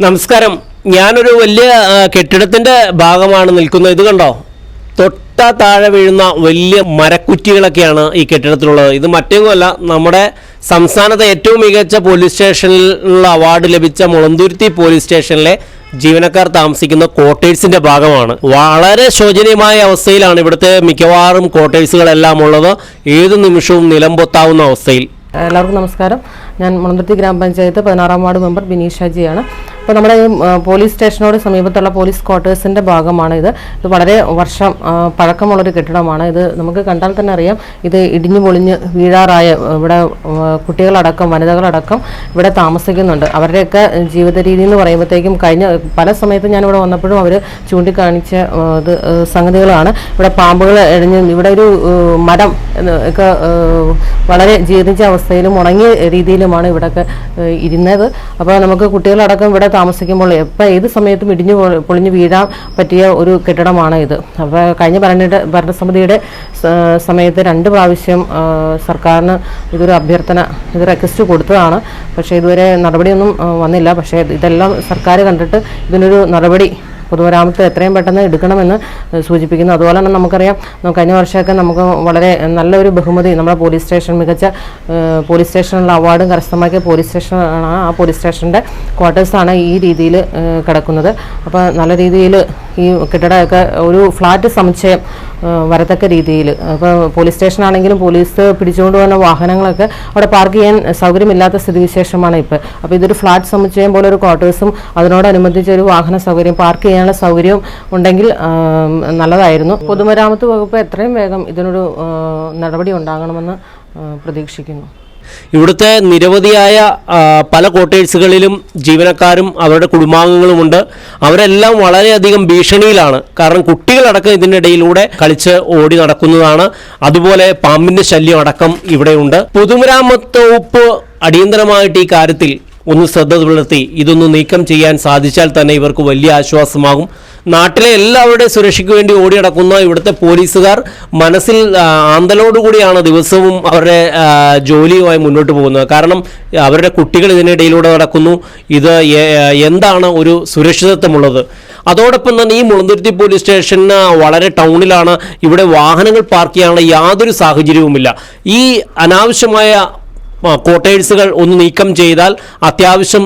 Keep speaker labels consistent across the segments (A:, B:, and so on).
A: നമസ്കാരം. ഞാനൊരു വലിയ കെട്ടിടത്തിന്റെ ഭാഗമാണ് നിൽക്കുന്നത്. ഇത് കണ്ടോ? തൊട്ട താഴെ വീഴുന്ന വലിയ മരക്കുറ്റികളൊക്കെയാണ് ഈ കെട്ടിടത്തിലുള്ളത്. ഇത് മറ്റൊന്നുമല്ല നമ്മുടെ സംസ്ഥാനത്തെ ഏറ്റവും മികച്ച പോലീസ് സ്റ്റേഷനിലുള്ള അവാർഡ് ലഭിച്ച മുളന്തുരുത്തി പോലീസ് സ്റ്റേഷനിലെ ജീവനക്കാർ താമസിക്കുന്ന ക്വാർട്ടേഴ്സിന്റെ ഭാഗമാണ്. വളരെ ശോചനീയമായ അവസ്ഥയിലാണ് ഇവിടുത്തെ മിക്കവാറും ക്വാർട്ടേഴ്സുകളെല്ലാം ഉള്ളത്. ഏത് നിമിഷവും നിലംപൊത്താവുന്ന അവസ്ഥയിൽ.
B: എല്ലാവർക്കും നമസ്കാരം. ഞാൻ മുളന്തുരുത്തി ഗ്രാമപഞ്ചായത്ത് പതിനാറാം വാർഡ് മെമ്പർ ബിനീഷാജിയാണ്. അപ്പോൾ നമ്മുടെ ഈ, പോലീസ് സ്റ്റേഷനോട് സമീപത്തുള്ള പോലീസ് ക്വാർട്ടേഴ്സിന്റെ ഭാഗമാണ് ഇത്. ഇത് വളരെ വർഷം പഴക്കമുള്ളൊരു കെട്ടിടമാണ്. ഇത് നമുക്ക് കണ്ടാൽ തന്നെ അറിയാം ഇത് ഇടിഞ്ഞു പൊളിഞ്ഞ് വീഴാറായ ഇവിടെ കുട്ടികളടക്കം വനിതകളടക്കം ഇവിടെ താമസിക്കുന്നുണ്ട്. അവരുടെയൊക്കെ ജീവിത രീതി എന്ന് പറയുമ്പോഴത്തേക്കും കഴിഞ്ഞ പല സമയത്തും ഞാനിവിടെ വന്നപ്പോഴും അവർ ചൂണ്ടിക്കാണിച്ച ഇത് സംഗതികളാണ്. ഇവിടെ പാമ്പുകൾ എഴിഞ്ഞ് ഇവിടെ ഒരു മരം ഒക്കെ വളരെ ജീർണിച്ച അവസ്ഥയിലും ഉണങ്ങിയ രീതിയിലുമാണ് ഇവിടെയൊക്കെ ഇരുന്നത്. അപ്പോൾ നമുക്ക് കുട്ടികളടക്കം ഇവിടെ താമസിക്കുമ്പോൾ എപ്പോൾ ഏത് സമയത്തും ഇടിഞ്ഞു പൊളിഞ്ഞു വീഴാൻ പറ്റിയ ഒരു കെട്ടിടമാണ് ഇത്. അപ്പോൾ കഴിഞ്ഞ ഭരണ ഭരണസമിതിയുടെ സമയത്ത് രണ്ട് പ്രാവശ്യം സർക്കാരിന് ഇതൊരു അഭ്യർത്ഥന ഇത് റിക്വസ്റ്റ് കൊടുത്തതാണ്. പക്ഷേ ഇതുവരെ നടപടിയൊന്നും വന്നില്ല. പക്ഷേ ഇതെല്ലാം സർക്കാർ കണ്ടിട്ട് ഇതിനൊരു നടപടി പൊതുമരാമത്ത് എത്രയും പെട്ടെന്ന് എടുക്കണമെന്ന് സൂചിപ്പിക്കുന്നു. അതുപോലെ തന്നെ നമുക്കറിയാം നമുക്ക് കഴിഞ്ഞ വർഷമൊക്കെ നമുക്ക് വളരെ നല്ലൊരു ബഹുമതി നമ്മുടെ പോലീസ് സ്റ്റേഷൻ മികച്ച പോലീസ് സ്റ്റേഷനുള്ള അവാർഡും കരസ്ഥമാക്കിയ പോലീസ് സ്റ്റേഷനാണ് ആ പോലീസ് സ്റ്റേഷന്റെ ക്വാർട്ടേഴ്സാണ് ഈ രീതിയിൽ കിടക്കുന്നത്. അപ്പോൾ നല്ല രീതിയിൽ ഈ കെട്ടിടമൊക്കെ ഒരു ഫ്ലാറ്റ് സമുച്ചയം വരത്തക്ക രീതിയിൽ ഇപ്പോൾ പോലീസ് സ്റ്റേഷനാണെങ്കിലും പോലീസ് പിടിച്ചുകൊണ്ട് പോകുന്ന വാഹനങ്ങളൊക്കെ അവിടെ പാർക്ക് ചെയ്യാൻ സൗകര്യമില്ലാത്ത സ്ഥിതിവിശേഷമാണ് ഇപ്പോൾ അപ്പോൾ ഇതൊരു ഫ്ലാറ്റ് സമുച്ചയം പോലെ ഒരു ക്വാർട്ടേഴ്സും അതിനോടനുബന്ധിച്ച് ഒരു വാഹന സൗകര്യം പാർക്ക് ചെയ്യാനുള്ള സൗകര്യവും ഉണ്ടെങ്കിൽ നല്ലതായിരുന്നു. പൊതുമരാമത്ത് വകുപ്പ് എത്രയും വേഗം ഇതിനൊരു നടപടി ഉണ്ടാകണമെന്ന് പ്രതീക്ഷിക്കുന്നു.
A: ഇവിടുത്തെ നിരവധിയായ പല കോട്ടേഴ്സുകളിലും ജീവനക്കാരും അവരുടെ കുടുംബാംഗങ്ങളുമുണ്ട്. അവരെല്ലാം വളരെയധികം ഭീഷണിയിലാണ്. കാരണം കുട്ടികളടക്കം ഇതിന്റെ ഇടയിലൂടെ കളിച്ച് ഓടി നടക്കുന്നതാണ്. അതുപോലെ പാമ്പിന്റെ ശല്യം അടക്കം ഇവിടെയുണ്ട്. പൊതുമരാമത്ത് വകുപ്പ് അടിയന്തരമായിട്ട് ഈ കാര്യത്തിൽ ഒന്ന് ശ്രദ്ധ പുലർത്തി ഇതൊന്ന് നീക്കം ചെയ്യാൻ സാധിച്ചാൽ തന്നെ ഇവർക്ക് വലിയ ആശ്വാസമാകും. നാട്ടിലെ എല്ലാവരുടെ സുരക്ഷയ്ക്ക് വേണ്ടി ഓടി നടക്കുന്ന ഇവിടുത്തെ പോലീസുകാർ മനസ്സിൽ ആന്തലോടുകൂടിയാണ് ദിവസവും അവരുടെ ജോലിയുമായി മുന്നോട്ട് പോകുന്നത്. കാരണം അവരുടെ കുട്ടികൾ ഇതിനിടയിലൂടെ നടക്കുന്നു. ഇത് എന്താണ് ഒരു സുരക്ഷിതത്വമുള്ളത്? അതോടൊപ്പം തന്നെ ഈ മുളന്തുരുത്തി പോലീസ് സ്റ്റേഷന് വളരെ ടൗണിലാണ്. ഇവിടെ വാഹനങ്ങൾ പാർക്ക് ചെയ്യാനുള്ള യാതൊരു സാഹചര്യവുമില്ല. ഈ അനാവശ്യമായ ക്വാർട്ടേഴ്സുകൾ ഒന്ന് നീക്കം ചെയ്താൽ അത്യാവശ്യം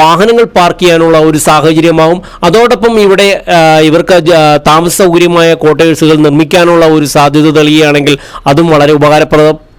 A: വാഹനങ്ങൾ പാർക്ക് ചെയ്യാനുള്ള ഒരു സാഹചര്യമാവും. അതോടൊപ്പം ഇവിടെ ഇവർക്ക് താമസ സൗകര്യമായ ക്വാർട്ടേഴ്സുകൾ നിർമ്മിക്കാനുള്ള ഒരു സാധ്യത തെളിയുകയാണെങ്കിൽ അതും വളരെ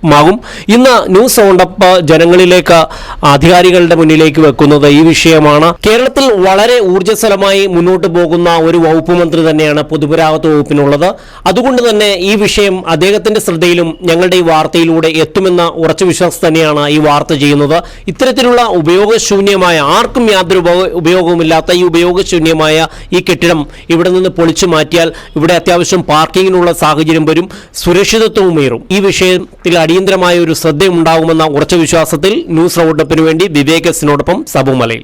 A: ഉപകാരപ്രദമാകും ഇന്ന് ന്യൂസ് റൗണ്ടപ്പ് ജനങ്ങളിലേക്ക് അധികാരികളുടെ മുന്നിലേക്ക് വെക്കുന്നത് ഈ വിഷയമാണ്. കേരളത്തിൽ വളരെ ഊർജസ്വലമായി മുന്നോട്ട് പോകുന്ന ഒരു വകുപ്പ് മന്ത്രി തന്നെയാണ് പൊതുമരാമത്ത് വകുപ്പിനുള്ളത്. അതുകൊണ്ട് തന്നെ ഈ വിഷയം അദ്ദേഹത്തിന്റെ ശ്രദ്ധയിലും ഞങ്ങളുടെ ഈ വാർത്തയിലൂടെ എത്തുമെന്ന ഉറച്ച വിശ്വാസം തന്നെയാണ് ഈ വാർത്ത ചെയ്യുന്നത്. ഇത്തരത്തിലുള്ള ഉപയോഗശൂന്യമായ ആർക്കും യാതൊരു ഉപ- ഉപയോഗവുമില്ലാത്ത ഈ ഉപയോഗശൂന്യമായ ഈ കെട്ടിടം ഇവിടെ നിന്ന് പൊളിച്ചു മാറ്റിയാൽ ഇവിടെ അത്യാവശ്യം പാർക്കിങ്ങിനുള്ള സാഹചര്യം വരും സുരക്ഷിതത്വവും ഉയരും ഈ വിഷയത്തിൽ അടിയന്തരമായ ഒരു ശ്രദ്ധയുണ്ടാകുമെന്ന ഉറച്ച വിശ്വാസത്തിൽ ന്യൂസ് റൗണ്ടപ്പിന് വേണ്ടി വിവേകസിനോടൊപ്പം സബുമലയിൽ